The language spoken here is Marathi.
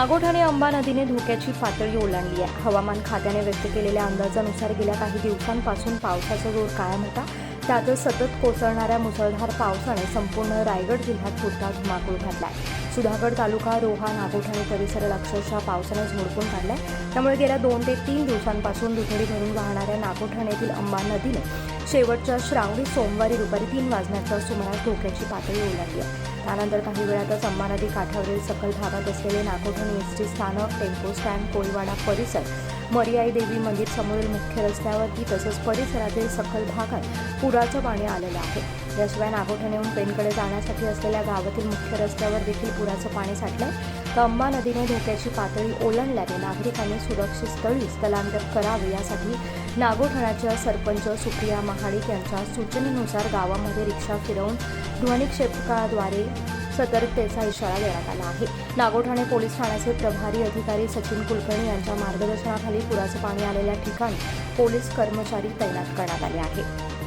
नागोठाणे अंबा नदीने धोक्याची पातळी ओलांडली आहे. हवामान खात्याने व्यक्त केलेल्या अंदाजानुसार गेल्या काही दिवसांपासून पावसाचा जोर कायम होता. त्यातच सतत कोसळणाऱ्या मुसळधार पावसाने संपूर्ण रायगड जिल्ह्यात पुरता धुमाकूळ घातलाय. सुधागड तालुका रोहा नागोठाणे परिसर अक्षरशः पावसाने झोडपून काढलाय. त्यामुळे गेल्या दोन ते तीन दिवसांपासून दुथडी भरून वाहणाऱ्या नागोठाण्यातील अंबा नदीने शेवटच्या श्रावणी सोमवारी दुपारी तीन वाजण्याच्या सुमारास धोक्याची पातळी ओलांडली. आहे त्यानंतर काही वेळातच अंबा नदी काठावरील सकल भागात असलेले नागोठण एस टी स्थानक टेम्पो स्टँड कोळीवाडा परिसर मरियाई देवी मंदिर समोरील मुख्य रस्त्यावरती तसंच परिसरातील सखल भागात पुराचं पाणी आलेलं आहे. याशिवाय नागोठण्याहून पेनकडे जाण्यासाठी असलेल्या गावातील मुख्य रस्त्यावर देखील पुराचं पाणी साठलं तर नदीने धोक्याची पातळी ओलांडल्याने नागरिकांनी सुरक्षित स्थळी स्थलांतर करावे यासाठी नागोठणाच्या सरपंच सुप्रिया महाडिक यांच्या सूचनेनुसार गावामध्ये रिक्षा फिरवून ध्वनिक्षेपकाद्वारे सतर्कतेचा इशारा देण्यात आला आहे. नागोठाणे पोलीस ठाण्याचे प्रभारी अधिकारी सचिन कुलकर्णी यांच्या मार्गदर्शनाखाली पुराचं पाणी आलेल्या ठिकाणी पोलीस कर्मचारी तैनात करण्यात आले आहेत.